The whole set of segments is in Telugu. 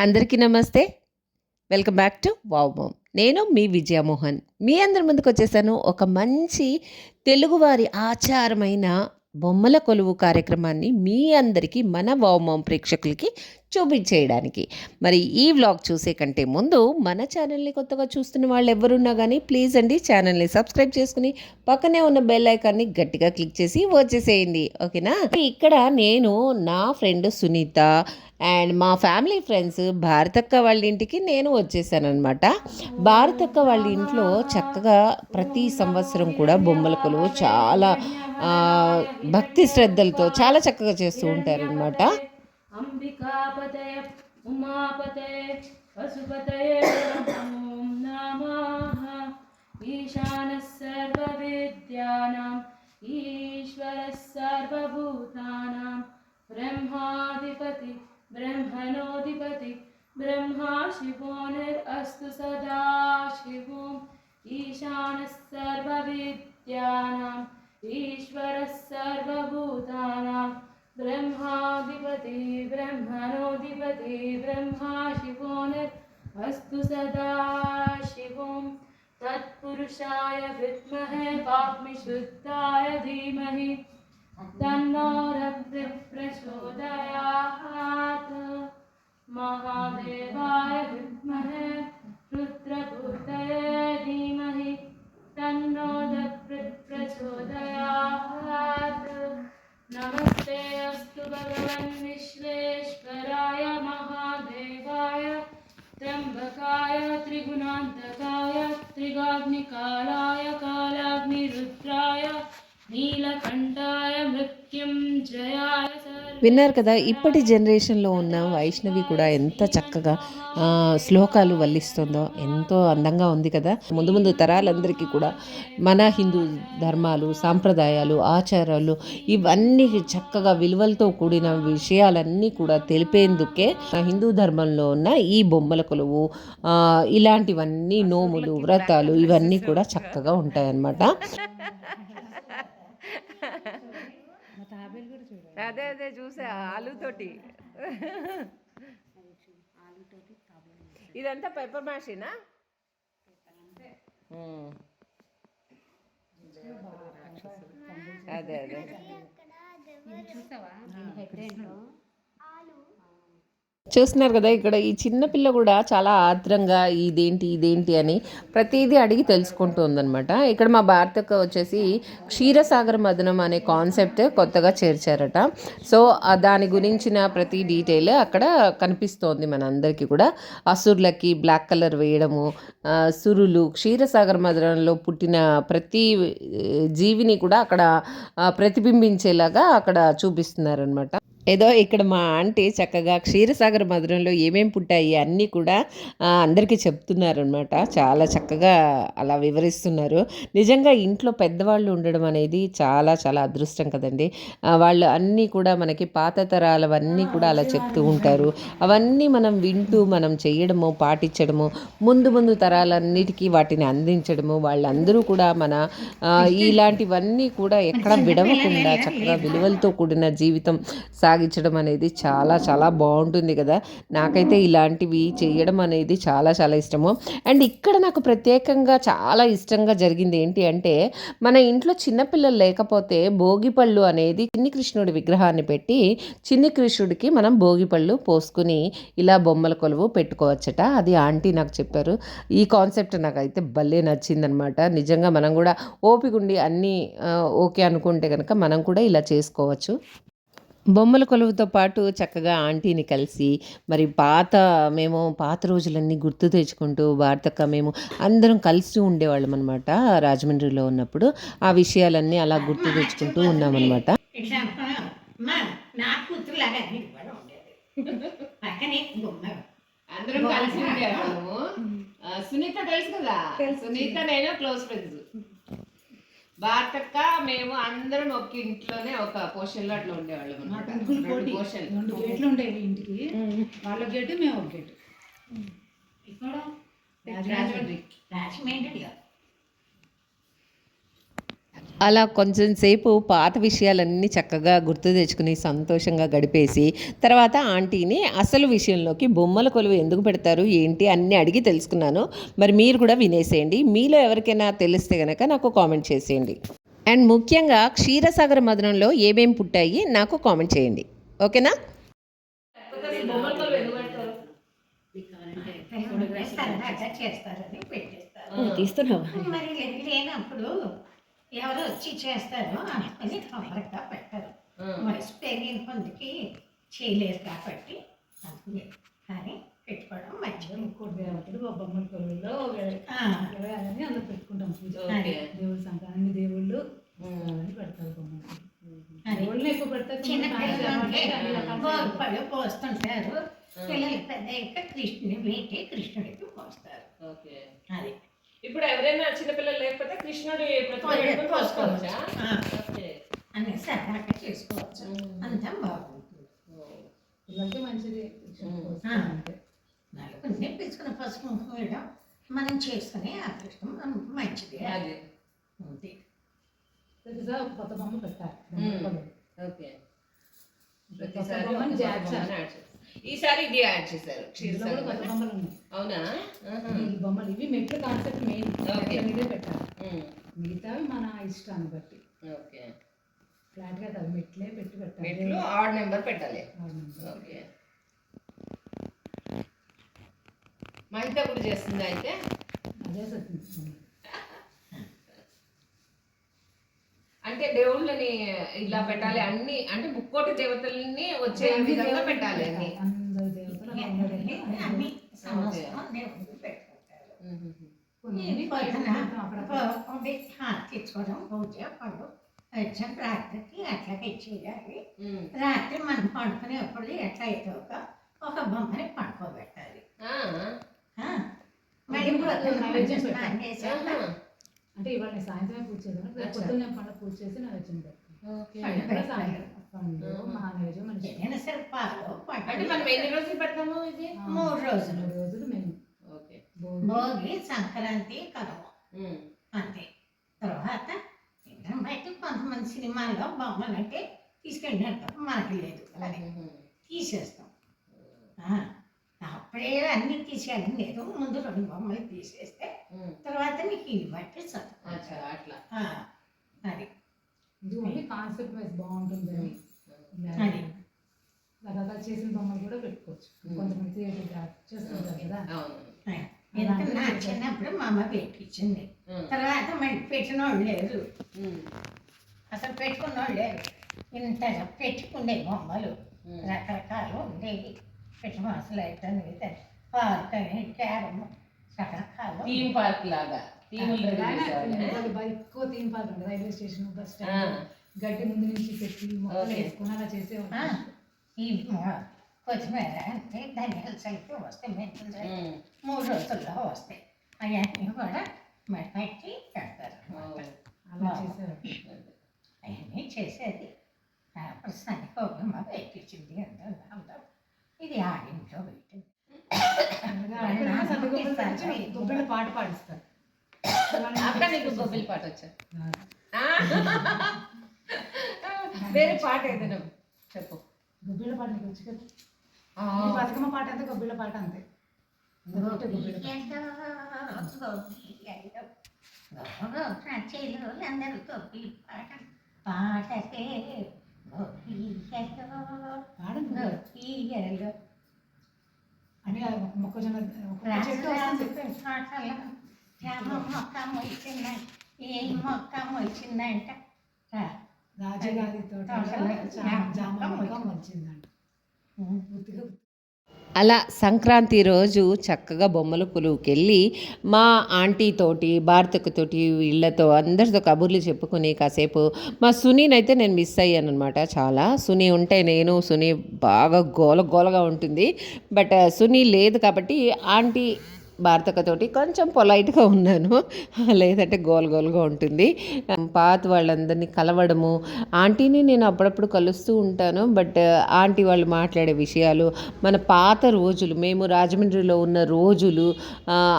అందరికీ నమస్తే. Welcome back to wow mom. నేను మీ విజయమోహన్ మీ అందరి ముందుకు వచ్చేసాను ఒక మంచి తెలుగువారి ఆచారమైన బొమ్మల కొలువు కార్యక్రమాన్ని మీ అందరికీ మన వామం ప్రేక్షకులకి చూపించేయడానికి. మరి ఈ వ్లాగ్ చూసే కంటే ముందు మన ఛానల్ని కొత్తగా చూస్తున్న వాళ్ళు ఎవరున్నా కానీ ప్లీజ్ అండి ఛానల్ని సబ్స్క్రైబ్ చేసుకుని పక్కనే ఉన్న బెల్ ఐకాన్ని గట్టిగా క్లిక్ చేసి వచ్చేసేయండి. ఓకేనా? ఇక్కడ నేను నా ఫ్రెండ్ సునీత అండ్ మా ఫ్యామిలీ ఫ్రెండ్స్ భారతక్క వాళ్ళ ఇంటికి నేను వచ్చేసానమాట భారతక్క వాళ్ళ ఇంట్లో చక్కగా ప్రతి సంవత్సరం కూడా బొమ్మల కొలువు చాలా భక్తి శ్రద్ధలతో చాలా చక్కగా చేస్తూ ఉంటారనమాట అంబికాపతయ ఉమాపతయ పశుపతయ నమో. సర్వభూతానాం. బ్రహ్మాధిపతి బ్రహ్మణోధిపతి బ్రహ్మా శివో నిరస్తు సదా ఈశాన సర్వ సర్వవిద్యానాం ईश्वर सर्वभूतानां ब्रह्माधिपति ब्रह्मणोधिपति ब्रह्मा शिवो नस्तु सदा शिवं तत्पुरुषाय विद्महे, वाग्मिशुद्धाय धीमहि। तन्नो प्रचोदया महादेवाय विद्महे रुद्रभूतये धीमहि। तन्नो दत्त విన్నారు కదా ఇప్పటి జనరేషన్లో ఉన్న వైష్ణవి కూడా ఎంత చక్కగా శ్లోకాలు వల్లిస్తుందో ఎంతో అందంగా ఉంది కదా. ముందు ముందు తరాలందరికీ కూడా మన హిందూ ధర్మాలు సాంప్రదాయాలు ఆచారాలు ఇవన్నీ చక్కగా విలువలతో కూడిన విషయాలన్నీ కూడా తెలిపేందుకే ఆ హిందూ ధర్మంలో ఉన్న ఈ బొమ్మల కొలువు ఇలాంటివన్నీ నోములు వ్రతాలు ఇవన్నీ కూడా చక్కగా ఉంటాయన్నమాట. అదే అదే చూసా ఆలుతోటి. ఇదంతా పెప్పర్ మ్యాషేనా అదే అదే. చూస్తున్నారు కదా ఇక్కడ ఈ చిన్న పిల్ల కూడా చాలా ఆత్రంగా ఇదేంటి ఇదేంటి అని ప్రతిదీ అడిగి తెలుసుకుంటూ ఉందన్నమాట. ఇక్కడ మా భారతక్క వచ్చేసి క్షీరసాగర మదనం అనే కాన్సెప్ట్ కొత్తగా చేర్చారట. సో దాని గురించిన ప్రతి డీటెయిల్ అక్కడ కనిపిస్తోంది మన అందరికీ కూడా. అసురులకి బ్లాక్ కలర్ వేయడము సురులు క్షీరసాగర మదనంలో పుట్టిన ప్రతి జీవిని కూడా అక్కడ ప్రతిబింబించేలాగా అక్కడ చూపిస్తున్నారనమాట ఏదో ఇక్కడ మా ఆంటీ చక్కగా క్షీరసాగర మధురంలో ఏమేం పుట్టాయి అన్నీ కూడా అందరికీ చెప్తున్నారనమాట చాలా చక్కగా అలా వివరిస్తున్నారు. నిజంగా ఇంట్లో పెద్దవాళ్ళు ఉండడం అనేది చాలా చాలా అదృష్టం కదండి. వాళ్ళు అన్నీ కూడా మనకి పాత తరాలవన్నీ కూడా అలా చెప్తూ ఉంటారు. అవన్నీ మనం వింటూ మనం చేయడము పాటించడము ముందు ముందు తరాలన్నిటికీ వాటిని అందించడము వాళ్ళందరూ కూడా మన ఇలాంటివన్నీ కూడా ఎక్కడ విడవకుండా చక్కగా విలువలతో కూడిన జీవితం సాగించడం అనేది చాలా చాలా బాగుంటుంది కదా. నాకైతే ఇలాంటివి చేయడం అనేది చాలా చాలా ఇష్టము. అండ్ ఇక్కడ నాకు ప్రత్యేకంగా చాలా ఇష్టంగా జరిగింది ఏంటి అంటే మన ఇంట్లో చిన్నపిల్లలు లేకపోతే భోగిపళ్ళు అనేది చిన్ని కృష్ణుడి విగ్రహాన్ని పెట్టి చిన్ని కృష్ణుడికి మనం భోగిపళ్ళు పోసుకుని ఇలా బొమ్మల కొలువు పెట్టుకోవచ్చట. అది ఆంటీ నాకు చెప్పారు. ఈ కాన్సెప్ట్ నాకైతే భలే నచ్చిందనమాట. నిజంగా మనం కూడా ఓపిక ఉండి అన్నీ ఓకే అనుకుంటే కనుక మనం కూడా ఇలా చేసుకోవచ్చు. బొమ్మల కొలువుతో పాటు చక్కగా ఆంటీని కలిసి మరి పాత మేము పాత రోజులన్నీ గుర్తు తెచ్చుకుంటూ భారతక్క మేము అందరం కలిసి ఉండేవాళ్ళం అనమాట రాజమండ్రిలో ఉన్నప్పుడు. ఆ విషయాలన్నీ అలా గుర్తు తెచ్చుకుంటూ ఉన్నామన్నమాట. అందరం కలిసి ఉండేవాళ్ళము. సునీత తెలుసు కదా? సునీత నేను క్లోజ్ ఫ్రెండ్స్. భారతక్క మేము అందరం ఒక ఇంట్లోనే ఒక పోర్షన్లో అట్లా ఉండేవాళ్ళం మాకు అన్నమాట. ముగ్గురు రెండు పోటీ. పోర్షన్ రెండు గేట్లు ఉండేవి ఇంటికి. వాళ్ళ గేటు మేము ఒక గేటు. ఇక్కడ రాజమండ్రి. రాజమండ్రిలో అలా కొంచెం సేపు పాత విషయాలన్నీ చక్కగా గుర్తు తెచ్చుకుని సంతోషంగా గడిపేసి తర్వాత ఆంటీని అసలు విషయంలోకి బొమ్మల కొలువు ఎందుకు పెడతారు ఏంటి అన్నీ అడిగి తెలుసుకున్నాను. మరి మీరు కూడా వినేసేయండి. మీలో ఎవరికైనా తెలిస్తే కనుక నాకు కామెంట్ చేసేయండి. అండ్ ముఖ్యంగా క్షీరసాగర మదనంలో ఏమేం పుట్టాయి నాకు కామెంట్ చేయండి. ఓకేనా? తీస్తున్నావా? ఎవరు వచ్చి చేస్తారో. అనుకుని తొందరగా పెట్టరు. వయసు పెరిగిన కొందికి చేయలేరు కాబట్టి అందుకని కానీ పెట్టుకోవడం మంచిది. ఇంకోటి ఆ బొమ్మల కొలువులో ఆ, వెళ్ళాలని అందులో పెట్టుకుంటాం. పూజ. దేవుడు సంక్రాంతి దేవుళ్ళు పెడతారు బొమ్మలు. ఎక్కువ పెడతారు చిన్న పోస్తుంటారు. పిల్లలు పెద్ద కృష్ణుని పెట్టి కృష్ణుడికి పోస్తారు. ఓకే. అది. ఇప్పుడు ఎవరైనా చిన్నపిల్లలు కృష్ణుడి పోసుకోవచ్చు అన్ని సరదాగా చేసుకోవచ్చు. అంతా బాగుంటుంది పిల్లలకి మంచిది. నలుగురిని నేర్పించుకున్న పసుపు కుంకుమ వేయడం మనం చేసుకునే అదృష్టం మనం మంచిది. అది. ఉంది కొత్త బొమ్మ పెట్టాలి. ఓకే. ఈసారి ఇది యాడ్ చేశారు. అవునా? ఈ బొమ్మలు ఇవి మెట్లు కాన్సెప్ట్ మెయిన్. ఓకే. మీదే పెట్టాలి. మిగతావి మన ఇష్టాన్ని బట్టి. ఓకే. ఫ్లాట్గా కాదు మెట్లే పెట్టి పెట్టాలి మెట్లు ఆడ్ నెంబర్ పెట్టాలి. ఓకే. మహిత కూడా చేస్తుంది అయితే? అదే సత్యం అంటే దేవుళ్ళని ఇలా పెట్టాలి అన్ని అంటే ముక్కోటి దేవతల్ని వచ్చే విధంగా పెట్టాలి అన్ని. అందరు దేవతలు అందరినీ అన్ని సంవత్సరం దేవుడికి పెట్టుకుంటారు కొన్ని ఈ పొద్దున అక్కడ ఉండి హారతి తెచ్చుకోవడం పూజ పండు వచ్చాం రాత్రికి అట్లాగే చేయాలి. రాత్రి మనం పడుకునేప్పుడు ఎట్లా అయితే ఒక ఒక బొమ్మని పడుకోబెట్టాలి ఆహా. అంటే ఇవాళ నేను సాయంత్రమే పూజ అచ్చా. పొద్దున్న నేను పండుగ పూజ చేసి నా వచ్చింది ఓకే. పండు. సాయంత్రం పండు. మహానైవేద్యం అంటే పండు మనం ఎన్ని రోజులు పెడతాము ఇది మూడు రోజులు. మూడు రోజులు మేము ఓకే భోగి సంక్రాంతి ఉమ్. అంతే. తర్వాత బయట కొంతమంది సినిమాల్లో బొమ్మలు అంటే తీసుకెళ్ళినట్టు మనకి లేదు. అది. తీసేస్తాం. అప్పుడే అన్ని తీసేయాలి. లేదు ముందు రెండు బొమ్మలు తీసేస్తే. తర్వాత నీకు ఇది బట్టి చదువు అట్లా. అది. కాన్సెప్ట్ వైజ్ బాగుంటుంది. అది. రకరకాల చేసిన బొమ్మలు కూడా పెట్టుకోవచ్చు. కొంతమంది చేస్తుంటారు కదా అవును ఆ, ఎందుకంటే నా చిన్నప్పుడు మా అమ్మ పెట్టించింది. తర్వాత మళ్ళీ పెట్టిన వాళ్ళు లేరు. అసలు పెట్టుకున్న వాళ్ళు లేరు. ఇంత పెట్టుకునే బొమ్మలు. రకరకాలు ఉండేవి. పెట్టి అసలు అయితే పార్క్ అని క్యారమ్ రకరకాలు థీమ్ పార్క్ లాగా. ఎక్కువ తీన్ పార్క్ ఉంటుంది. Railway station bus. స్టాండ్ గడ్డి ముందు నుంచి పెట్టి మొక్కలు. వేసుకొని అలా చేసేవాళ్ళు. ఆ, ఈ కొత్తిమీర అంటే ధనియాల సైతు వస్తాయి మెంతులు. మూడు రోజుల్లో వస్తాయి అవన్నీ కూడా మరి పెట్టి పెడతారు అవన్నీ చేసేది ప్రస్తుతానికి ఒక పెట్టించింది అంతా ఇది ఆడింట్లో పెట్టింది అక్కడ గొబ్బలు గొబ్బెల పాట పాడిస్తారు అక్క నీకు గొబ్బిలి పాట వచ్చా వేరే పాట ఏదైనా చెప్పు. గొబ్బిళ్ళ పాట నీకు వచ్చి కదా బతుకమ్మ పాట అంతే గొబ్బిళ్ళ పాట అంతే ఒకటే గొబ్బిళ్ళ పాట అందరూ గొప్పి పాట పాటకే గొప్పియలో అని మొక్కజొన్న మొక్క మొలిచిందంట ఏ మొక్క మొలిచిందంట రాజగారి తోట మొక్క పూర్తిగా అలా సంక్రాంతి రోజు చక్కగా బొమ్మల పులువుకెళ్ళి మా ఆంటీ తోటి భారతకతోటి వీళ్ళతో అందరితో కబుర్లు చెప్పుకుని కాసేపు మా సునీనైతే నేను మిస్ అయ్యాను అనమాట చాలా సునీ ఉంటే నేను సునీ బాగా గోల గోలగా ఉంటుంది. బట్ సునీ లేదు కాబట్టి ఆంటీ భారతకతోటి కొంచెం పొలైట్గా ఉన్నాను. లేదంటే గోల్ గోల్గా ఉంటుంది. పాత వాళ్ళందరినీ కలవడము ఆంటీని నేను అప్పుడప్పుడు కలుస్తూ ఉంటాను. బట్ ఆంటీ వాళ్ళు మాట్లాడే విషయాలు మన పాత రోజులు మేము రాజమండ్రిలో ఉన్న రోజులు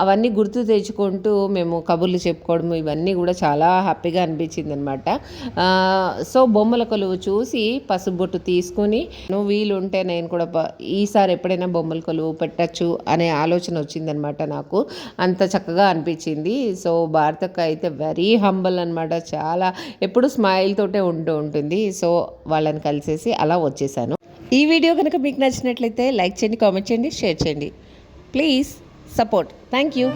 అవన్నీ గుర్తు తెచ్చుకుంటూ మేము కబుర్లు చెప్పుకోవడము ఇవన్నీ కూడా చాలా హ్యాపీగా అనిపించింది అనమాట సో బొమ్మల కొలువు చూసి పసుబొట్టు తీసుకుని నువ్వు వీలుంటే నేను కూడా ఈసారి ఎప్పుడైనా బొమ్మల కొలువు పెట్టచ్చు అనే ఆలోచన వచ్చిందనమాట. నాకు. అంత చక్కగా అనిపించింది. సో భారతక్క అయితే వెరీ హంబల్ అనమాట చాలా ఎప్పుడు స్మైల్ తోటే ఉంటూ ఉంటుంది. సో వాళ్ళని కలిసేసి అలా వచ్చేసాను. ఈ వీడియో కనుక మీకు నచ్చినట్లయితే లైక్ చేయండి కామెంట్ చేయండి షేర్ చేయండి. Please support. Thank you